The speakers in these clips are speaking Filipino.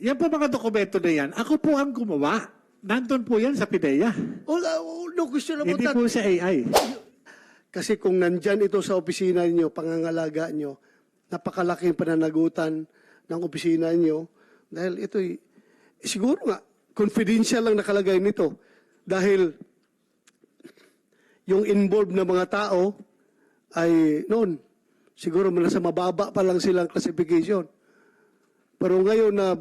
Yan po mga dokumento na yan, ako po ang gumawa. Nandun po yan sa PIDEA. Oh, uh, no question about Hindi that. po sa AI. Kasi kung nandyan ito sa opisina niyo, pangangalaga niyo, napakalaking pananagutan ng opisina niyo, dahil ito, eh, siguro nga, confidential lang nakalagay nito. Dahil yung involved na mga tao ay noon, siguro nasa mababa pa lang silang classification. Pero ngayon na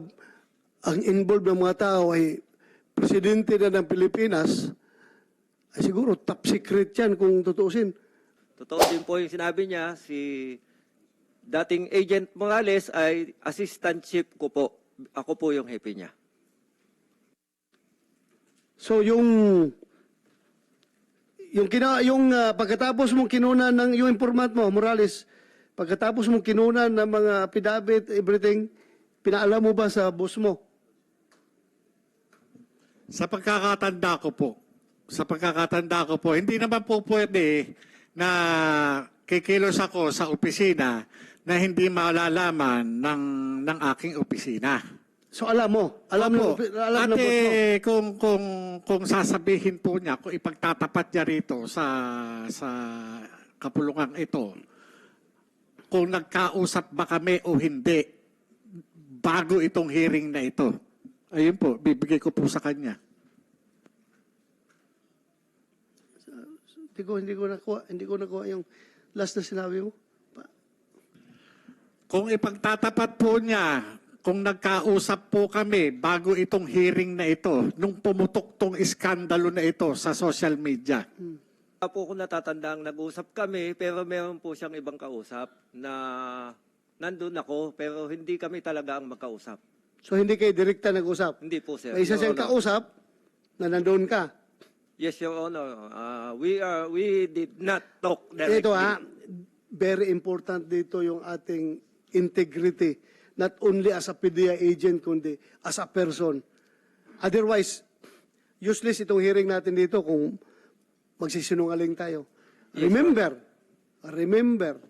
ang involved ng mga tao ay presidente na ng Pilipinas, ay siguro top secret yan kung tutuusin. Totoo din po yung sinabi niya, si dating Agent Morales ay assistant chief ko po. Ako po yung hepe niya. So yung yung kina yung ah, pagkatapos mong kinuna ng yung informant mo Morales, pagkatapos mong kinuna ng mga affidavit everything, pinaalam mo ba sa boss mo? Sa pagkakatanda ko po, sa pagkakatanda ko po, hindi naman po pwede na kikilos ako sa opisina na hindi malalaman ng, ng aking opisina. So alam mo, alam mo, Opo. alam At ng boss mo. eh, kung, kung, kung sasabihin po niya, kung ipagtatapat niya rito sa, sa kapulungan ito, kung nagkausap ba kami o hindi, bago itong hearing na ito. Ayun po, bibigay ko po sa kanya. Hindi ko hindi ko nakuha, hindi ko nakuha yung last na sinabi mo. Pa- Kung ipagtatapat po niya, kung nagkausap po kami bago itong hearing na ito, nung pumutok tong iskandalo na ito sa social media. Wala po ako natatandang nag-usap kami, pero meron po siyang ibang kausap na nandun ako, pero hindi kami talaga ang magkausap. So hindi kayo direkta nag-usap. Hindi po, sir. May isa siyang kausap na nandoon ka. Yes, Your Honor. Uh, we are we did not talk directly. Ito ha, very important dito yung ating integrity. Not only as a PDEA agent, kundi as a person. Otherwise, useless itong hearing natin dito kung magsisinungaling tayo. Remember, remember,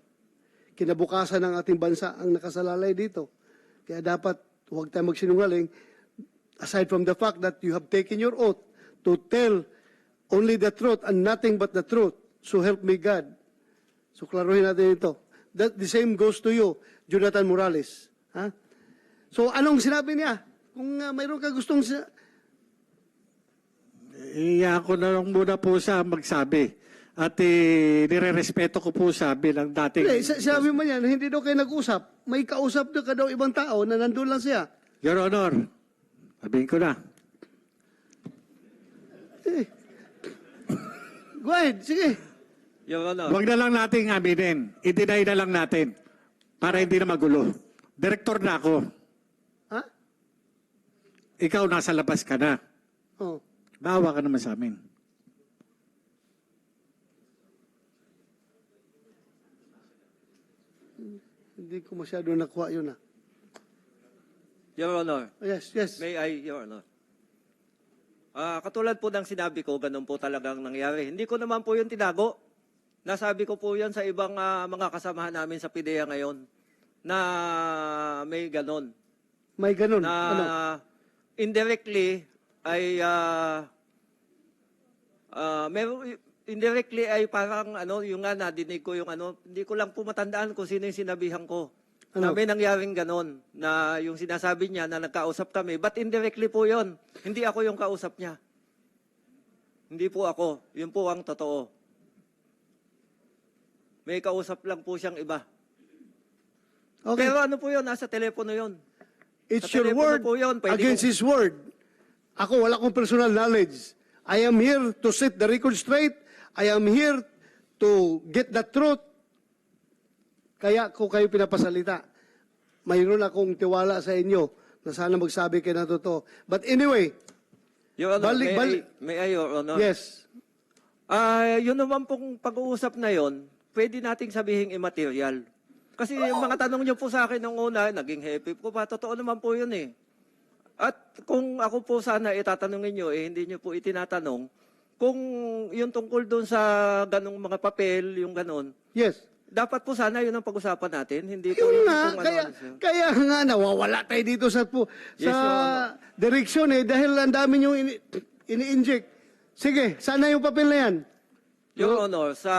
kinabukasan ng ating bansa ang nakasalalay dito. Kaya dapat huwag tayo magsinungaling aside from the fact that you have taken your oath to tell only the truth and nothing but the truth. So help me God. So klaruhin natin ito. That the same goes to you, Jonathan Morales. Ha? So anong sinabi niya? Kung uh, mayroon ka gustong sa... Iya ko na lang muna po siya magsabi. At eh, nire-respeto ko po siya bilang dating... Hindi, sa- sinabi mo yan, hindi daw kayo nag-usap. May kausap daw ka daw ibang tao na nandun lang siya. Your Honor, sabihin ko na. Eh. Go ahead, sige. Your Honor. Huwag na lang nating aminin. I-deny na lang natin. Para hindi na magulo. Direktor na ako. Ha? Ikaw nasa labas ka na. Oh. Bawa ka naman sa amin. Hindi ko masyado nakuha yun ah. Your Honor. Yes, yes. May I, Your Honor? Ah, katulad po ng sinabi ko, ganun po talagang nangyari. Hindi ko naman po yun tinago. Nasabi ko po yan sa ibang ah, mga kasamahan namin sa PIDEA ngayon na may ganun. May ganun. Na ano? indirectly ay ah ah, meron indirectly ay parang ano yung nga nadinig ko yung ano hindi ko lang po matandaan kung sino yung sinabihan ko. Ano? Na may nangyaring ganon na yung sinasabi niya na nagkausap kami but indirectly po yon. Hindi ako yung kausap niya. Hindi po ako. Yun po ang totoo. May kausap lang po siyang iba. Okay. Pero ano po yun? Nasa telepono yun. It's Sa your word po yun, pwede against ko- his word. Ako, wala akong personal knowledge. I am here to set the record straight. I am here to get the truth. Kaya ko kayo pinapasalita. Mayroon akong tiwala sa inyo na sana magsabi kayo na totoo. But anyway, Your Honor, Balik- may, balik- I, may I, Your Honor? yes. Ah, yun naman pong pag-uusap na yon, pwede nating sabihin immaterial. Kasi yung mga tanong niyo po sa akin nung una, naging happy ko pa, totoo naman po yun eh. At kung ako po sana itatanungin niyo, eh hindi niyo po itinatanong, kung yung tungkol doon sa ganong mga papel, yung ganon, Yes. Dapat po sana yun ang pag-usapan natin. Hindi po Yun nga, kung kaya, ano, kaya nga nawawala tayo dito sa, po, Yes, sa Your Honor. direksyon eh, dahil ang dami nyo ini, ini-inject. Sige, sana yung papel na yan. Your Honor, sa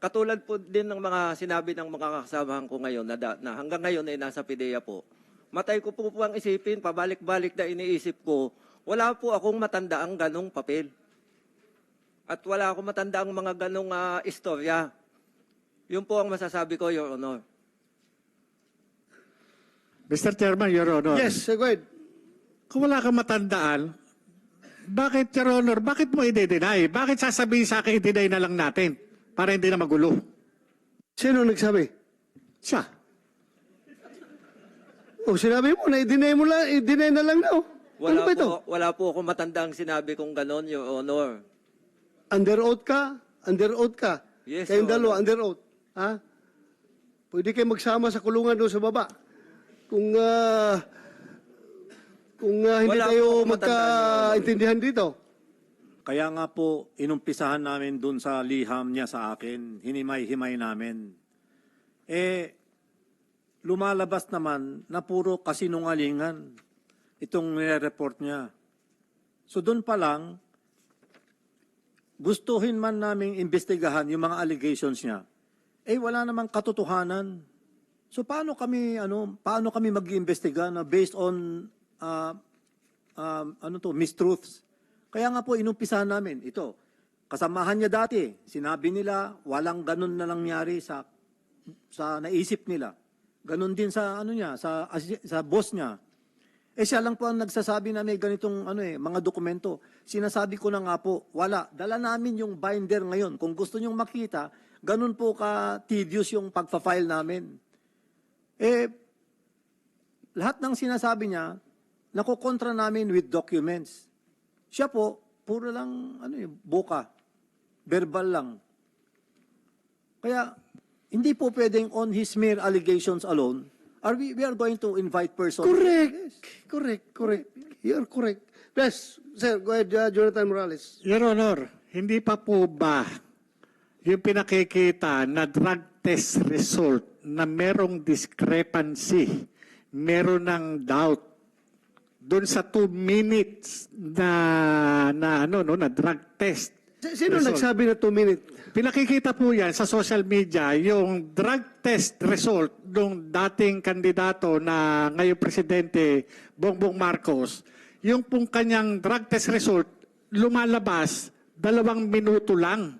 katulad po din ng mga sinabi ng mga kasamahan ko ngayon na, da- na hanggang ngayon ay nasa PIDEA po, matay ko po po ang isipin, pabalik-balik na iniisip ko, wala po akong matandaang ganong papel. At wala akong matandaang mga ganong ah, istorya. Yun po ang masasabi ko, Your Honor. Mr. Chairman, Your Honor. Yes, go ahead. Kung wala kang matandaan, bakit, Your Honor, bakit mo i-deny? Bakit sasabihin sa akin, i-deny na lang natin para hindi na magulo? Sino nagsabi? Siya. O, sinabi mo na, i-deny mo lang, i-deny na lang na, oh. Wala ano ba ito? po, wala po akong matandaang sinabi kong ganon, Your Honor. Under oath ka? Under oath ka? Yes, Kayong Your dalawa, Honor. under oath. Ha? Pwede kayo magsama sa kulungan doon sa baba. Kung, ah, kung ah, hindi Wala tayo magkaintindihan dito. Kaya nga po, inumpisahan namin dun sa liham niya sa akin, hinimay-himay namin. Eh, lumalabas naman na puro kasinungalingan itong nire-report niya. So doon pa lang, gustuhin man naming imbestigahan yung mga allegations niya, eh wala namang katotohanan. So paano kami ano paano kami mag-iimbestiga na based on ah, um, ano to mistruths? Kaya nga po inumpisahan namin ito. Kasamahan niya dati, sinabi nila walang ganun na nangyari sa sa naisip nila. Ganun din sa ano niya, sa sa boss niya. Eh siya lang po ang nagsasabi na may ganitong ano eh, mga dokumento. Sinasabi ko na nga po, wala. Dala namin yung binder ngayon. Kung gusto nyong makita, ganun po ka tedious yung pagpa-file namin. Eh, lahat ng sinasabi niya, nakokontra namin with documents. Siya po, puro lang, ano eh, boka. Verbal lang. Kaya, hindi po pwedeng on his mere allegations alone, are we, we are going to invite persons. Correct. Correct. Correct. You're correct. Yes, sir. Go ahead, uh, Jonathan Morales. Your Honor, hindi pa po ba yung pinakikita na drug test result na merong discrepancy, meron ng doubt doon sa two minutes na na ano no na drug test. Sino result. nagsabi na two minute? Pinakikita po yan sa social media yung drug test result ng dating kandidato na ngayong presidente Bongbong Marcos. Yung pong kanyang drug test result lumalabas dalawang minuto lang.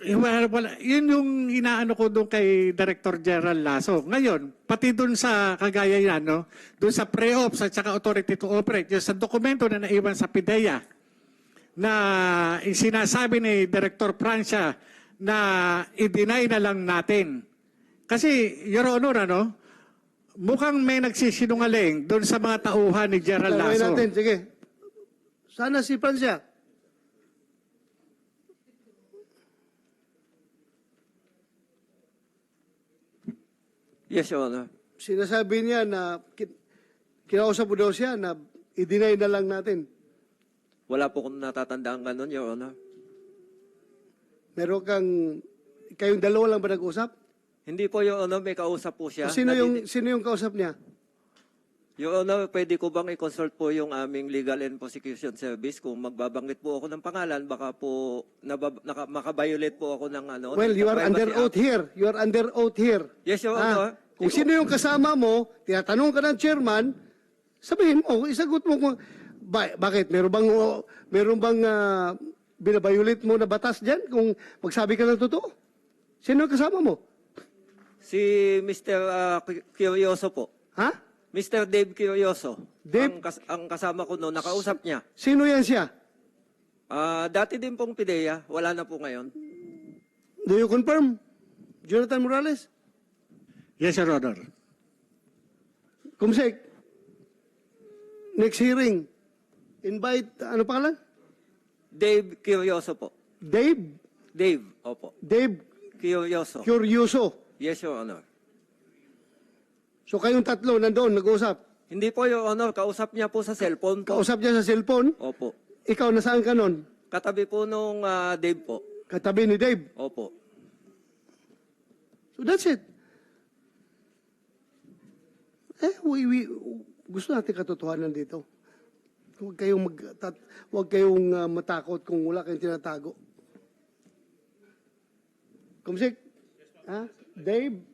Wala, wala. Yun yung inaano ko doon kay Director General Lasso. Ngayon, pati doon sa kagaya yan, no? doon sa pre-ops at saka authority to operate, yung sa dokumento na naiwan sa PIDEA, na sinasabi ni Director Francia na i-deny na lang natin. Kasi, Your Honor, ano, mukhang may nagsisinungaling doon sa mga tauhan ni General Tanungin Lasso. Sige. Sana si Francia. Yes, Your Honor. Sinasabi niya na kin- kinausap mo daw siya na i-deny na lang natin. Wala po akong natatandaan ganon, Your Honor. Meron kang, kayong dalawa lang ba nag-usap? Hindi po, Your Honor, may kausap po siya. O sino yung, Nadidi- sino yung kausap niya? Your Honor, pwede ko bang i-consult po yung aming Legal and Prosecution Service kung magbabanggit po ako ng pangalan, baka po nabab- naka, makabiolate po ako ng ano. Well, ng you are under Act. oath here. You are under oath here. Yes, Your Ah, Honor. Kung Ikaw- sino yung kasama mo, tinatanong ka ng chairman, sabihin mo, isagot mo kung, ba, bakit? Meron bang, oh, meron bang uh, binabayulit mo na batas dyan kung magsabi ka ng totoo? Sino yung kasama mo? Si Mr. ah, Cu- Curioso po. Ha? Mr. Dave Curioso. Dave? Ang, kas- ang kasama ko noon, nakausap niya. Sino yan siya? Ah, dati din pong PIDEA, wala na po ngayon. Do you confirm? Jonathan Morales? Yes, Your Honor. Kumsek, next hearing, invite, ano pangalan? Dave Curioso po. Dave? Dave, opo. Dave Curioso. Curioso. Yes, Your Honor. So kayong tatlo nandoon, nag-usap. Hindi po, Your Honor. Kausap niya po sa cellphone po. Kausap niya sa cellphone. Opo. Ikaw, nasaan ka nun? Katabi po nung ah, Dave po. Katabi ni Dave. Opo. So that's it. Eh, we, we, gusto natin katotohanan dito. Huwag kayong, mag, tat, huwag kayong ah, matakot kung wala kayong tinatago. Kumsik? Ha? Dave?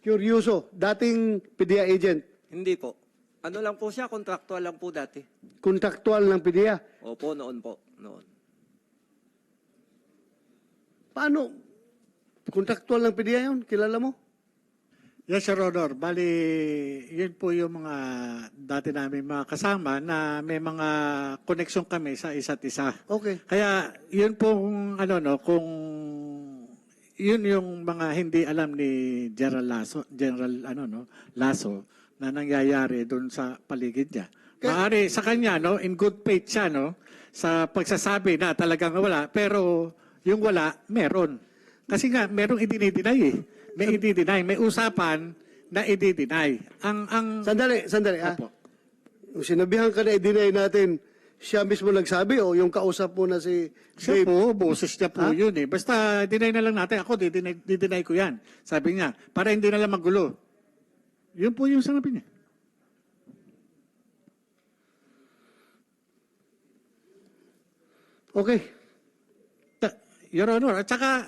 Curioso. Dating PDEA agent. Hindi po. Ano lang po siya, kontraktual lang po dati. Kontraktual ng PDEA. Opo, noon po. Noon. Paano? Kontraktual ng PDEA yun? Kilala mo? Yes, Your Honor. Bali, yun po yung mga dati namin mga kasama na may mga koneksyon kami sa isa't isa. Okay. Kaya yun pong ano no, kung yun yung mga hindi alam ni General Lasso, General ano no, Lasso na nangyayari doon sa paligid niya. Maari sa kanya no, in good faith siya no, sa pagsasabi na talagang wala, pero yung wala meron. Kasi nga merong idinideny eh. May idideny, may usapan na idideny. Ang ang Sandali, sandali ha. Opo. Sinabihan ka na i-deny natin, siya mismo nagsabi o yung kausap mo na si Siya Dave? po, boses niya po Ha? yun eh. Basta deny na lang natin. Ako, dideny, dideny ko yan. Sabi niya, para hindi na lang magulo. Yun po yung sinabi niya. Okay. Ta- Your Honor, at saka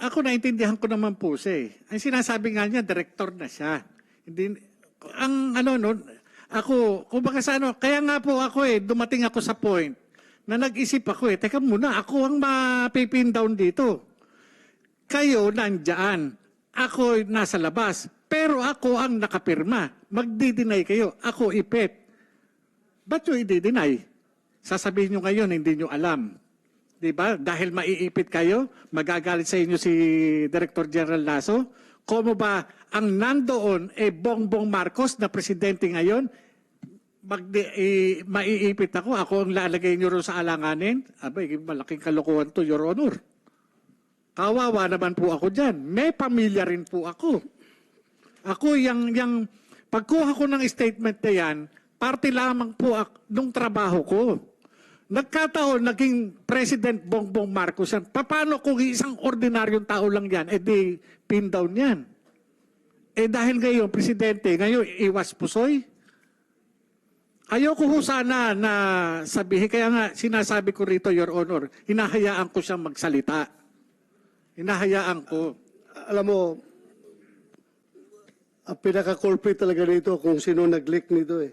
ako naintindihan ko naman po siya eh. Ang sinasabi nga niya, director na siya. Hindi, ang ano no, ako, kumbaga sa ano, kaya nga po ako eh, dumating ako sa point na nag-isip ako eh, teka muna, ako ang mapipin down dito. Kayo nandyan, ako nasa labas, pero ako ang nakapirma. Magdi-deny kayo, ako ipet. Ba't nyo i-deny? Sasabihin nyo ngayon, hindi nyo alam. Di ba? Dahil maiipit kayo, magagalit sa inyo si Director General Lasso. Como ba ang nandoon eh Bongbong Marcos na presidente ngayon, magdi, eh, maiipit ako, ako ang lalagay nyo ron sa alanganin. Abay, malaking kalokohan to, Your Honor. Kawawa naman po ako dyan. May pamilya rin po ako. Ako, yung, yung pagkuha ko ng statement na yan, parte lamang po ak- nung trabaho ko. Nagkataon, naging President Bongbong Marcos yan. Paano kung isang ordinaryong tao lang yan, eh di pin down yan? Eh dahil ngayon, Presidente, ngayon iwas pusoy. Ayoko ho sana na sabihin, kaya nga sinasabi ko rito, Your Honor, hinahayaan ko siyang magsalita. Hinahayaan ko. Alam mo, ang pinaka-culprit talaga nito kung sino nag-leak nito eh.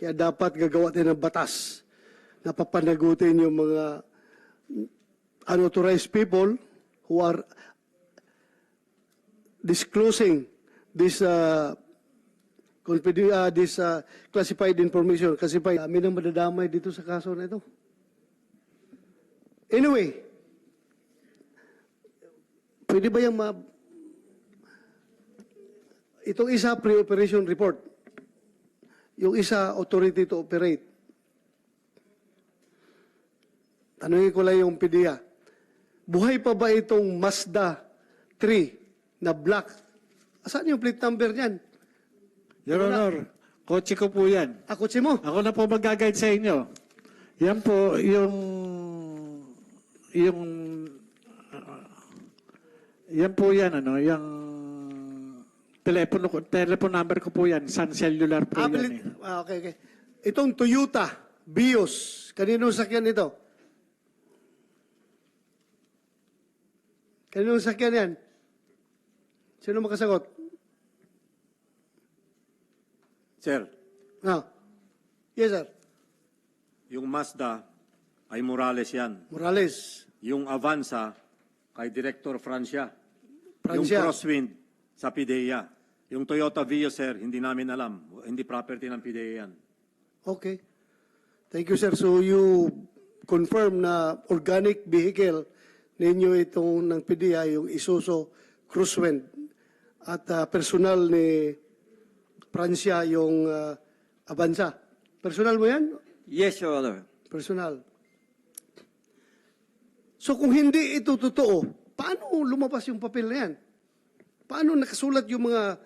Kaya dapat gagawa tayo ng batas na papanagutin yung mga unauthorized people who are disclosing this uh, uh, this uh, classified information kasi pa kami nang madadamay dito sa kaso na ito. Anyway, pwede ba yung ma... Itong isa, pre-operation report. Yung isa, authority to operate. Tanungin ko lang yung PDEA. Buhay pa ba itong Mazda 3 na black? Asan yung plate number niyan? Your Honor, kotse ko po yan. Ako si mo. Ako na po mag-guide sa inyo. Yan po yung yung uh, yan po yan ano, yung telepono ko, telephone number ko po yan, Sun Cellular po Ah, yan. eh. ah, okay, okay. Itong Toyota Vios, kanino sakyan ito? Kanino sakyan yan? Sino makasagot? Sir, Ah. Yes, sir. yung Mazda ay Morales yan. Morales. Yung Avanza kay Director Francia. Yung Francia. Crosswind sa PIDEA. Yung Toyota Vios, sir, hindi namin alam. Hindi property ng PIDEA yan. Okay. Thank you, sir. So you confirm na organic vehicle ninyo itong ng PDEA, yung Isuzu Cruisewind. At ah, personal ni Francia yung ah, Avanza. Personal mo yan? Yes, Your Honor. Personal. So kung hindi ito totoo, paano lumabas yung papel na yan? Paano nakasulat yung mga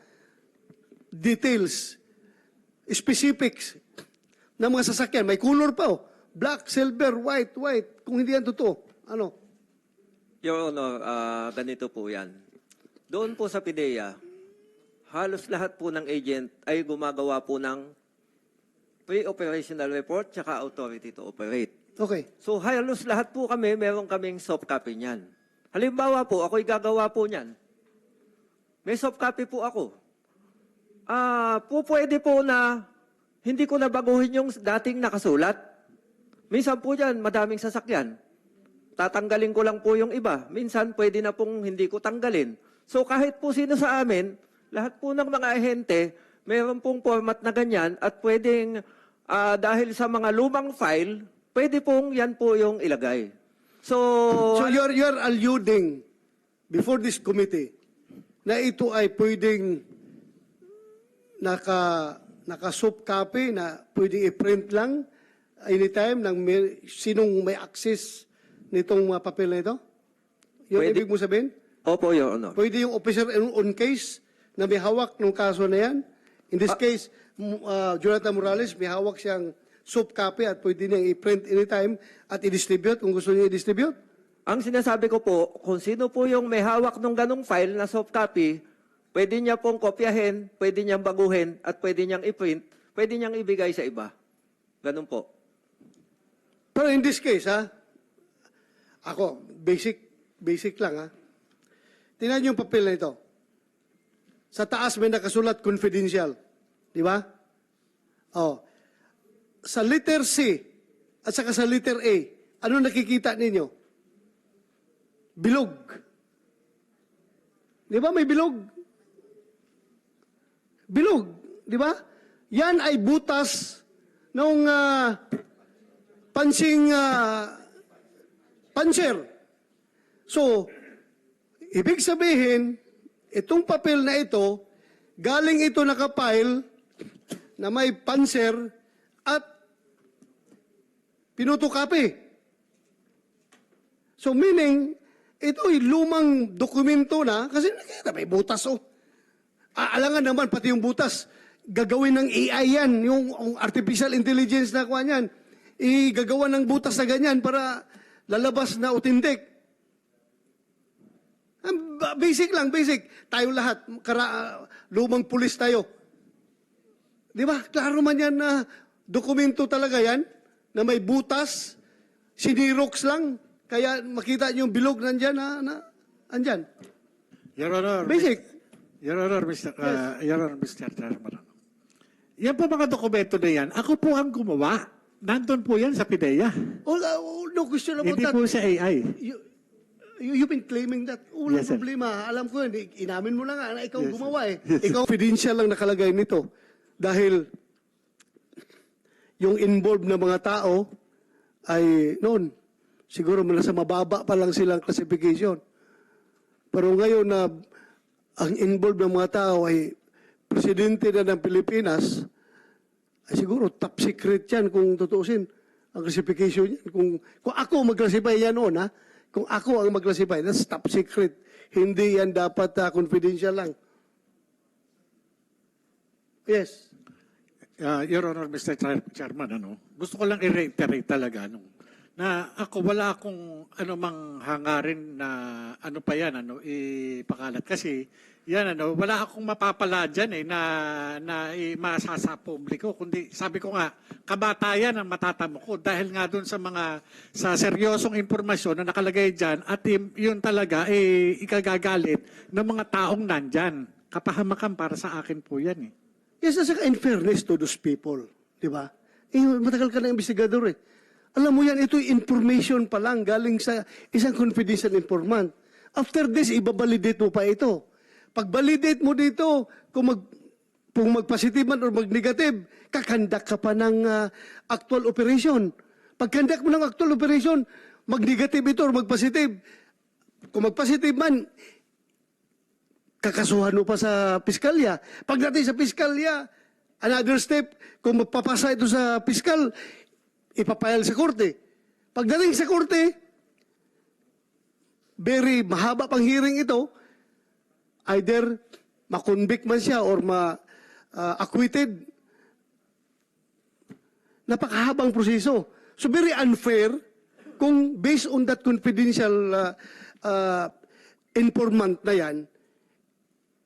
details, specifics ng mga sasakyan? May color pa oh. Black, silver, white, white. Kung hindi yan totoo, ano? Your Honor, ah, ganito po yan. Doon po sa PIDEA, halos lahat po ng agent ay gumagawa po ng pre-operational report tsaka authority to operate. Okay. So halos lahat po kami, meron kaming soft copy niyan. Halimbawa po, ako'y gagawa po niyan. May soft copy po ako. Ah, po pwede po na hindi ko na baguhin yung dating nakasulat. Minsan po diyan, madaming sasakyan. Tatanggalin ko lang po yung iba. Minsan pwede na pong hindi ko tanggalin. So kahit po sino sa amin, lahat po ng mga ahente, meron pong format na ganyan at pwedeng ah, dahil sa mga lumang file, pwede pong yan po yung ilagay. So, So you're, you're alluding before this committee na ito ay pwedeng naka, naka soft copy na pwedeng i-print lang anytime ng may, sinong may access nitong mga papel na ito? Yung Pwede. ibig mo sabihin? opo, Your Honor. Pwede yung officer on, case na may hawak ng kaso na yan? In this case, m- uh, Jonathan Morales, may hawak siyang soft copy at pwede niyang i-print anytime at i-distribute kung gusto niya i-distribute? Ang sinasabi ko po, kung sino po yung may hawak ng ganong file na soft copy, pwede niya pong kopyahin, pwede niyang baguhin, at pwede niyang i-print, pwede niyang ibigay sa iba. Ganun po. Pero in this case, ha, ako, basic, basic lang, ha. Tingnan niyo yung papel na ito. Sa taas may nakasulat confidential. Di ba? Oh. Sa letter C at saka sa letter A, ano nakikita ninyo? Bilog. Di ba may bilog? Bilog. Di ba? Yan ay butas ng pansing ah, panser. So, ibig sabihin, itong papel na ito, galing ito nakapile na may panser at pinutukapi. So meaning, ito ay lumang dokumento na, kasi nakita may butas oh. Aalangan naman pati yung butas. Gagawin ng AI yan, yung, yung artificial intelligence na kuha niyan. Igagawa ng butas na ganyan para lalabas na ba- Basic lang, basic. Tayo lahat, kara, lumang pulis tayo. Di ba? Klaro man yan na dokumento talaga yan, na may butas, sinirox lang, kaya makita niyo yung bilog nandyan na, na andyan. Your Honor. Basic. Your Honor, Mr. uh, Your Honor, Mr. Chairman. Yan po mga dokumento na yan, ako po ang gumawa. Nandun po yan sa PIDEA. Oh, oh, no question about Hindi that. po sa AI. You, you, you've been claiming that. Walang Yes, sir. problema. Alam ko yun. Inamin mo lang nga na ikaw Yes, sir. gumawa eh. Yes, sir. ikaw confidential lang nakalagay nito. Dahil yung involved na mga tao ay noon, siguro nasa mababa pa lang silang classification. Pero ngayon na ang involved ng mga tao ay presidente na ng Pilipinas, siguro top secret yan kung tutuusin ang classification yan. Kung, kung ako mag-classify yan noon, ha? Kung ako ang mag-classify, that's top secret. Hindi yan dapat ah, confidential lang. Yes. Uh, Your Honor, Mr. Chair- Chairman, ano, gusto ko lang i-reiterate talaga ano, na ako wala akong ano mang hangarin na ano pa yan ano ipakalat kasi yan ano wala akong mapapala diyan eh na na imasa sa publiko kundi sabi ko nga kabatayan ang matatamo ko dahil nga doon sa mga sa seryosong impormasyon na nakalagay diyan at yun, talaga eh ikagagalit ng mga taong nandyan kapahamakan para sa akin po yan eh Yes, at saka in fairness to those people. Di ba? Eh, matagal ka na investigador eh. Alam mo yan, ito information pa lang galing sa isang confidential informant. After this, ibabalidate mo pa ito. Pag validate mo dito, kung mag kung mag-positive man or mag-negative, kakandak ka pa ng ah, actual operation. Pag kandak mo ng actual operation, mag-negative ito or mag-positive. Kung mag-positive man, kakasuhan mo pa sa piskalya. Pagdating sa piskalya, another step, kung magpapasa ito sa piskal, ipapayal sa korte. Pagdating sa korte, very mahaba pang hearing ito, either makonvict man siya or ma-acquitted. Napakahabang proseso. So very unfair kung based on that confidential uh, ah, informant na yan,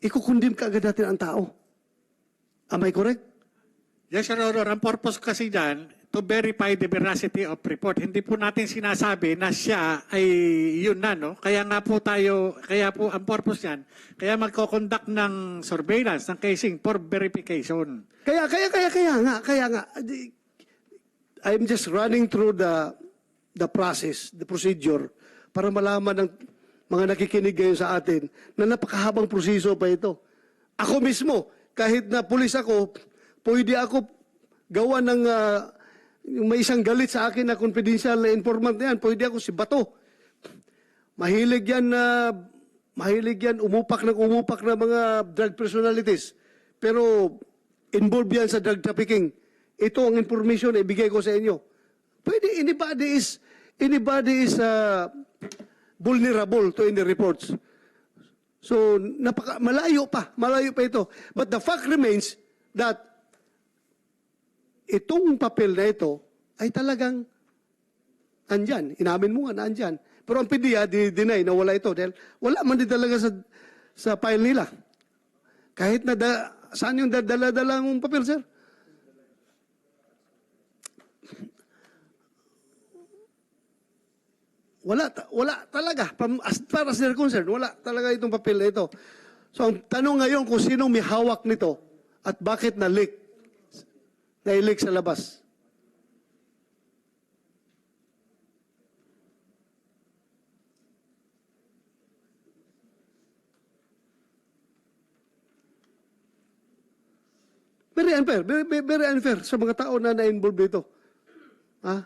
ikukundim ka agad natin ang tao. Am I correct? Yes, Your Honor. Ang purpose kasi dyan, to verify the veracity of report. Hindi po natin sinasabi na siya ay yun na, no? Kaya nga po tayo, kaya po ang purpose yan, kaya magkoconduct ng surveillance, ng casing for verification. Kaya, kaya, kaya, kaya nga, kaya nga. I'm just running through the the process, the procedure, para malaman ng mga nakikinig ngayon sa atin na napakahabang proseso pa ito. Ako mismo, kahit na pulis ako, pwede ako gawa ng ah, may isang galit sa akin na confidential na informant na yan, pwede ako si Bato. Mahilig yan na mahilig yan umupak ng umupak ng mga drug personalities. Pero involved yan sa drug trafficking. Ito ang information na ibigay ko sa inyo. Pwede anybody is anybody is uh, vulnerable to any reports. So napaka malayo pa, malayo pa ito. But the fact remains that itong papel na ito ay talagang andyan. Inamin mo nga na andyan. Pero ang PDEA, di-deny na wala ito dahil wala man din talaga sa, sa file nila. Kahit na da, saan yung dala-dala mong papel, sir? Wala, wala talaga. As far as they're concerned, wala talaga itong papel na ito. So, ang tanong ngayon kung sino may hawak nito at bakit na-leak. Na-leak sa labas. Very unfair. Very, very unfair sa mga tao na na-involve dito. Ha?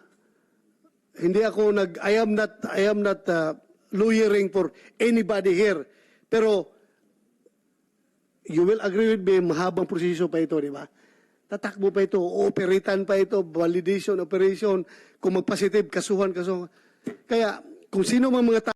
Hindi ako nag I am not I am not uh, lawyering for anybody here. Pero you will agree with me mahabang proseso pa ito, di ba? Tatakbo pa ito, operatan pa ito, validation operation, kung magpositive, kasuhan, kasuhan. Kaya kung sino mang mga tao